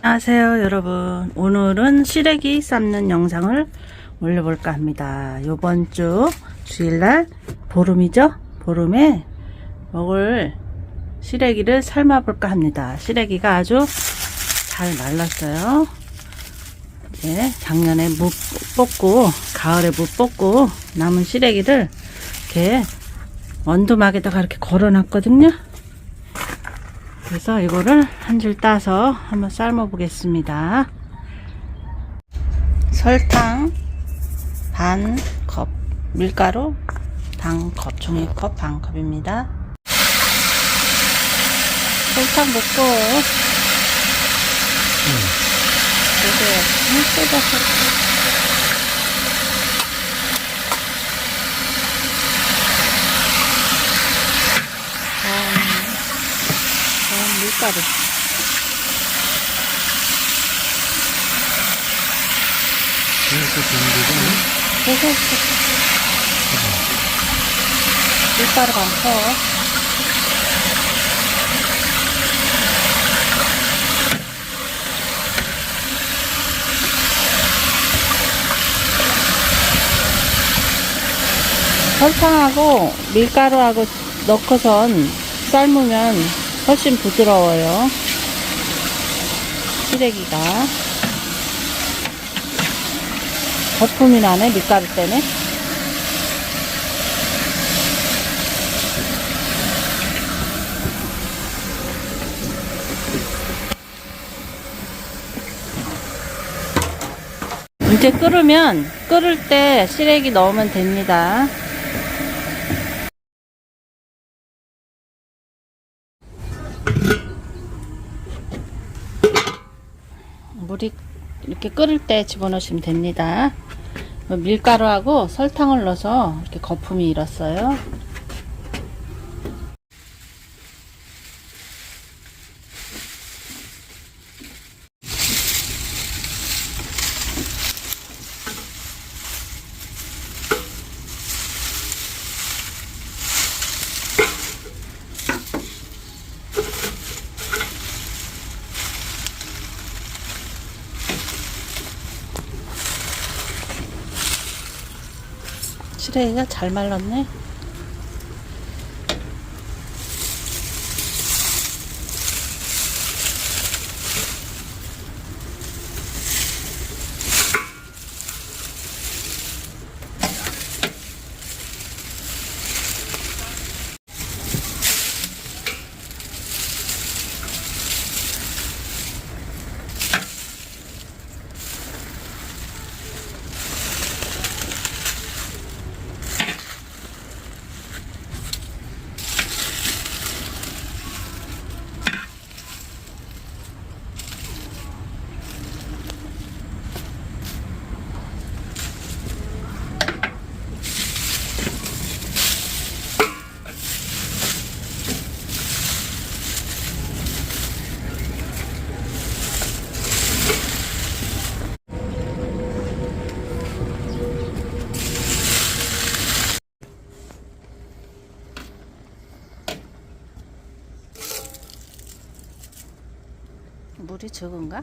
안녕하세요 여러분. 오늘은 시래기 삶는 영상을 올려볼까 합니다. 요번 주 주일날 보름이죠? 보름에 먹을 시래기를 삶아볼까 합니다. 시래기가 아주 잘 말랐어요. 이제 작년에 무 뽑고 가을에 무 뽑고 남은 시래기를 이렇게 원두막에다가 이렇게 걸어놨거든요 그래서 이거를 한 줄 따서 한번 삶아 보겠습니다. 설탕 반 컵, 밀가루 반 컵, 종이컵 반 컵입니다. 설탕 보세요. 음, 쏟아서. 밀가루 반 컵. 설탕하고 밀가루하고 넣고선 삶으면 훨씬 부드러워요. 시래기가. 거품이 나네, 밀가루 때문에. 이제 끓으면 끓을 때 시래기 넣으면 됩니다. 물이 이렇게 끓을 때 집어넣으시면 됩니다. 밀가루하고 설탕을 넣어서 이렇게 거품이 일었어요. 시래기가 잘 말랐네. 물이 적은가?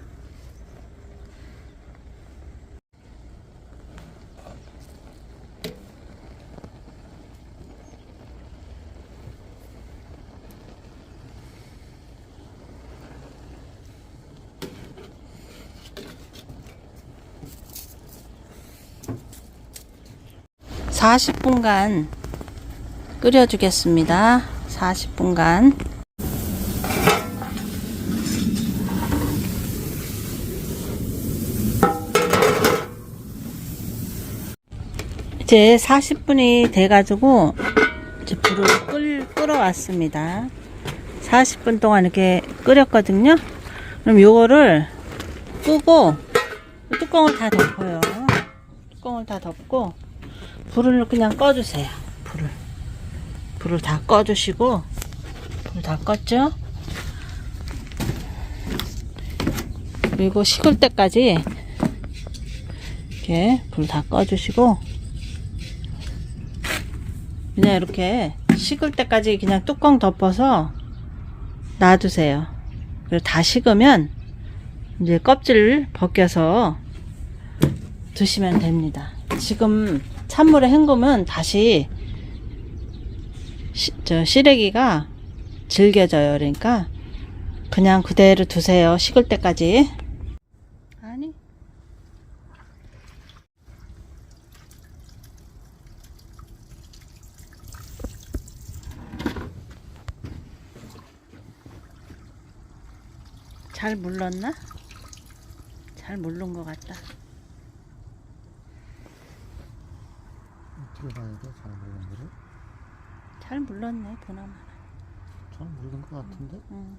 사십 분간 끓여주겠습니다. 40분간. 이제 40분이 돼가지고 이제 불을 끌, 끌어왔습니다. 40분 동안 이렇게 끓였거든요. 그럼 요거를 끄고 뚜껑을 다 덮어요. 뚜껑을 다 덮고 불을 그냥 꺼주세요. 불을 불을 다 꺼주시고 불 다 껐죠? 그리고 식을 때까지 이렇게 불 다 꺼주시고 그냥 이렇게 식을 때까지 그냥 뚜껑 덮어서 놔두세요. 그리고 다 식으면 이제 껍질 벗겨서 드시면 됩니다. 지금 찬물에 헹구면 다시 시, 저 시래기가 질겨져요. 그러니까 그냥 그대로 두세요. 식을 때까지. 아니. 잘 물렀나? 잘 물른 것 같다. 어떻게 봐야 돼? 잘 모르는 거를? 잘 물렀네, 보나마나. 잘 모르는 것 같은데? 응.